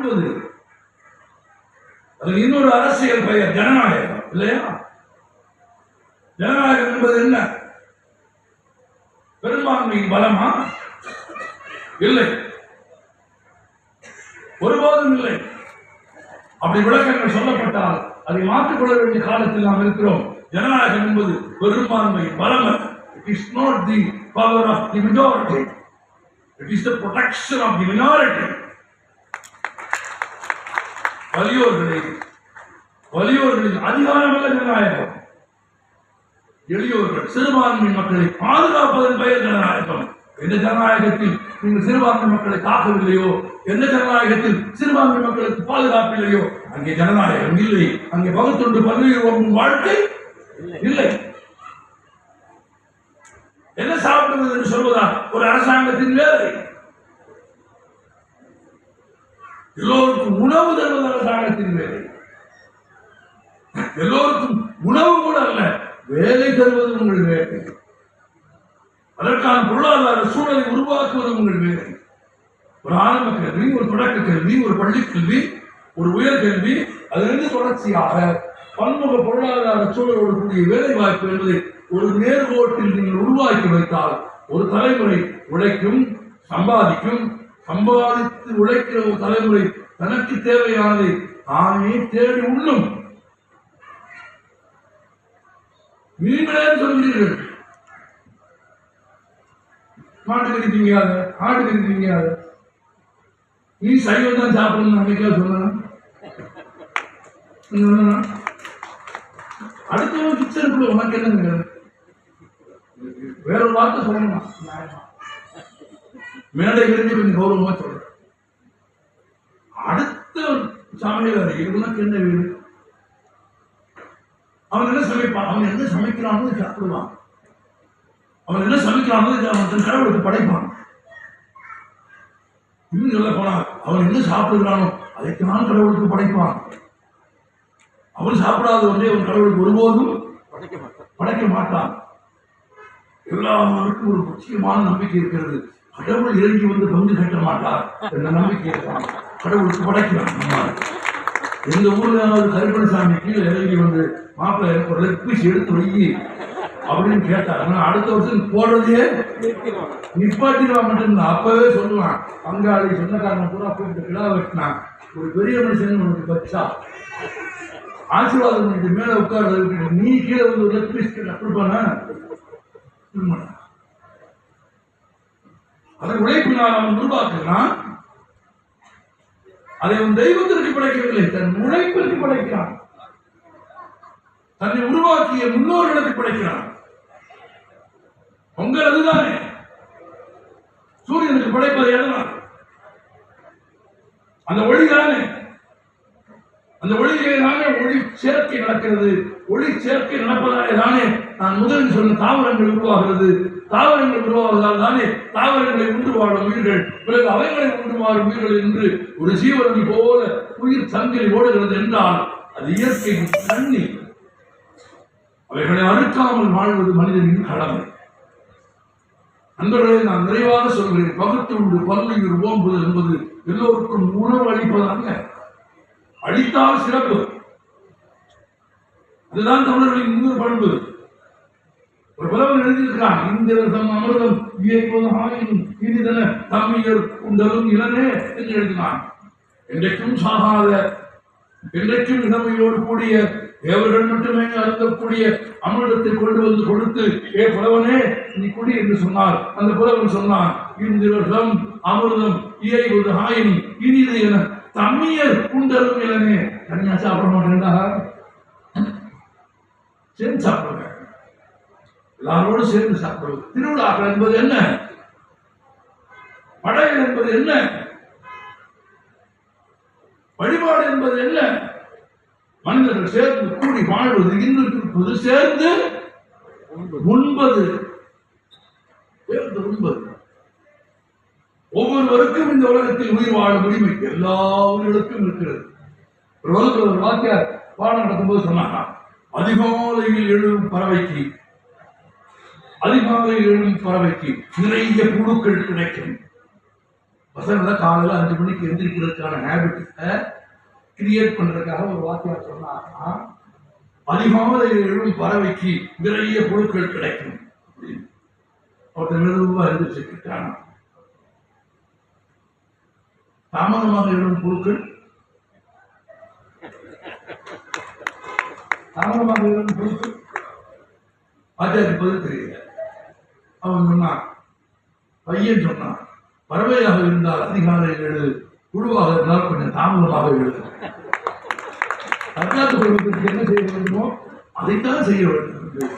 காண்பது அது இன்னொரு அரசியல் பெயர் ஜனநாயகம் இல்லையா? ஜனநாயகம் என்பது என்ன? பெரும்பான்மையின் பலமா? இல்லை. ஒருபோதும் இல்லை. அப்படி விளக்கங்கள் சொல்லப்பட்டால் அதை மாற்றிக்கொள்ள வேண்டிய காலத்தில் நாம் இருக்கிறோம். ஜனநாயகம் என்பது பெரும்பான்மை பலம் it is not the power of the majority it is the protection of the minority வலியோர்களே வலியோர்களின் அதிகாரமல்ல ஜனநாயகம். எளியோர்கள் சிறுபான்மை மக்களை பாதுகாப்பதன் பெயர் ஜனநாயகம். எந்த ஜனநாயகத்தில் நீங்கள் சிறுபான்மை மக்களை காக்கவில்லையோ எந்த ஜனநாயகத்தில் சிறுபான்மை மக்களுக்கு பாதுகாப்பு இல்லையோ அங்கே ஜனநாயகம் இல்லை. அங்கே பகுத்தொண்டு பல்வேறு வாழ்க்கை இல்லை. என்ன சாப்பிடுவது என்று சொல்வதா? ஒரு அரசாங்கத்தின் வேலை. எல்லோருக்கும் உணவு தருவதான தானத்தின் வேலை. எல்லோருக்கும் உணவு கூட அல்ல வேலை தருவது உங்கள் வேலை. அதற்கான பொருளாதார சூழலை உருவாக்குவது உங்கள் வேலை. ஒரு ஆரம்ப கல்வி ஒரு தொடக்க கல்வி ஒரு பள்ளி கல்வி ஒரு உயர்கல்வி அதிலிருந்து தொடர்ச்சியாக பன்முக பொருளாதார சூழலோடு கூடிய வேலை வாய்ப்பு என்பதை ஒரு நேர்கோட்டில் நீங்கள் உருவாக்கி வைத்தால் ஒரு தலைமுறை உழைக்கும் சம்பாதிக்கும் சம்பாதித்து உழைக்கிற ஒரு தலைமுறை தனக்கு தேவையானதை தானே தேடி உள்ளும் நீங்களே சொல்கிறீர்கள்? மாட்டுக்கறி திங்காத ஆட்டுக்கறி திங்காத நீ சைவம் தான் சாப்பிடணும் அன்னைக்கா சொன்னா நீ அடுத்தவன் கிச்சனுக்குள்ள உனக்கு என்னங்க? வேற ஒரு வார்த்தை சொல்லணுமா? மேடை இருந்து கொஞ்சம் கௌரவமா சொல்றேன் அடுத்த சமையல் இவனுக்கு என்ன வீடு? அவன் என்ன சமைப்பான்? அவன் என்ன சமைக்கிறான்னு சாப்பிடுவான். அவன் என்ன சமைக்கிறானோ அவன் தன் கடவுளுக்கு படைப்பான். இன்னும் சொல்ல போனா அவன் என்ன சாப்பிடுகிறானோ அதைத்தான் கடவுளுக்கு படைப்பான். அவன் சாப்பிடாத ஒன்றே அவன் கடவுளுக்கு ஒருபோதும் படைக்க மாட்டான். எல்லாருக்கும் ஒரு முக்கியமான நம்பிக்கை இருக்கிறது. கடவுள் இறங்கி வந்து பங்கு கட்ட மாட்டார் என்ற நம்பிக்கை இருக்கான் கடவுளுக்கு படைக்கிறான் நம்மால். எங்க ஊர்ல கருப்பணசாமி கீழே இறங்கி வந்து மாப்பிள்ளை எனக்கு ஒரு லெக் பீஸ் எடுத்து வை அப்படின்னு கேட்டார். ஆனா அடுத்த வருஷம் போடுறதே நிப்பாட்டிடுவா மட்டும்தான். அப்பவே சொல்லலாம் பங்காளி சொந்தக்காரன் பூரா போயிட்டு கிடா வெட்டினான். ஒரு பெரிய மனுஷன் உனக்கு பச்சா. ஆசீர்வாதம் பண்ணிட்டு மேல உட்கார்றது நீ கீழே வந்து ஒரு லெக் பீஸ் பண்ண அதன் உழைப்பினால் அவன் உருவாக்குகிறான். அதை அவன் தெய்வத்திற்கு படைக்கவில்லை தன் உழைப்பிற்கு படைக்கிறான். தன்னை உருவாக்கிய முன்னோர்களுக்கு படைக்கிறான். பொங்கல் அதுதானே. சூரியனுக்கு படைப்பது எதனால் அந்த ஒளி தானே. அந்த ஒளியிலே தானே ஒளி சேர்க்கை நடக்கிறது. ஒளி சேர்க்கை நடப்பதாலே தானே நான் முதலில் சொன்ன தாவரங்கள் உருவாகிறது. தாவரங்கள் உருவாவதால் தானே தாவரங்களை உண்டு வாழும் உயிர்கள் பிறகு அவைகளை உண்டு வாழும் உயிர்கள் என்று ஒரு ஜீவனி போல உயிர் சங்கிலி ஓடுகிறது என்றால் அது இயற்கையின் தண்ணி அவைகளை அறுக்காமல் வாழ்வது மனிதனின் கடமை. நண்பர்களே நான் நிறைவாக சொல்கிறேன். பகுத்து உண்டு பல்லுயிர் ஓம்புது என்பது எல்லோருக்கும் உணவு அளிப்பதல்ல அளித்தால் சிறப்பு. அதுதான் தமிழர்களின் இன்னொரு பண்பு. ஒரு புலவன் எழுதியிருக்கிறான் இந்திரசம் அமிர்தம் இயக்குவது ஆயினும் இனிதன தமிழர் உண்டலும் இளனே என்று எழுதினான். என்றைக்கும் சாகாத என்றைக்கும் இளமையோடு கூடிய தேவர்கள் மட்டுமே அருந்தக்கூடிய அமிர்தத்தை கொண்டு வந்து கொடுத்து ஏ புலவனே நீ குடி என்று சொன்னார். அந்த புலவன் சொன்னான் இந்திரசம் அமிர்தம் ஒரு ஆயினும் இனிது என தம்மியர் உண்டலும் இளனே தனியா சாப்பிட மாட்டேன்டா. சேர்ந்து சாப்பிடுங்க எல்லாரோடு சேர்ந்து சாப்பிடுவது. திருவிழாக்கள் என்பது என்ன? படையல் என்பது என்ன? வழிபாடு என்பது என்ன? மனிதர்கள் சேர்ந்து கூடி வாழ்வது இன்று சேர்ந்து உண்பது. சேர்ந்து உண்பது. ஒவ்வொருவருக்கும் இந்த உலகத்தில் உயிர் வாழும் உரிமை எல்லா உயிர்களுக்கும் இருக்கிறது. ஒரு வகுப்பில் ஒரு வாக்கியார் பாடம் நடத்தும்போது சொன்னாங்க அதிகாலையில் எழும் பறவைக்கு அதிகாலை எழும் பறவைக்கு நிறைய புழுக்கள் கிடைக்கும். பசங்களை காலையில் அஞ்சு மணிக்கு எந்திரிக்கிறதுக்கான ஹேபிட்டை கிரியேட் பண்றதுக்காக ஒரு வாக்கியம் சொன்னாங்கன்னா அதிகாலை எழும் பறவைக்கு நிறைய புழுக்கள் கிடைக்கும். அப்படின்னு. ஒருத்தன் மெதுவா எழுந்திரிச்சுக்கிட்டான் தாமதமாக எழும் புழுக்கள்? தாமதமாக எழும் பொருட்கள் ஆச்சாரி பதில் தெரியும் அவன் சொன்னான் பையன் சொன்னான் பறவையாக இருந்தால் அதிகாலை எழு குழுவாக இருந்தால் கொஞ்சம் தாமதமாக எழுது. தற்காத்து கொள்வதற்கு என்ன செய்ய வேண்டுமோ அதைத்தான் செய்ய வேண்டும் என்று.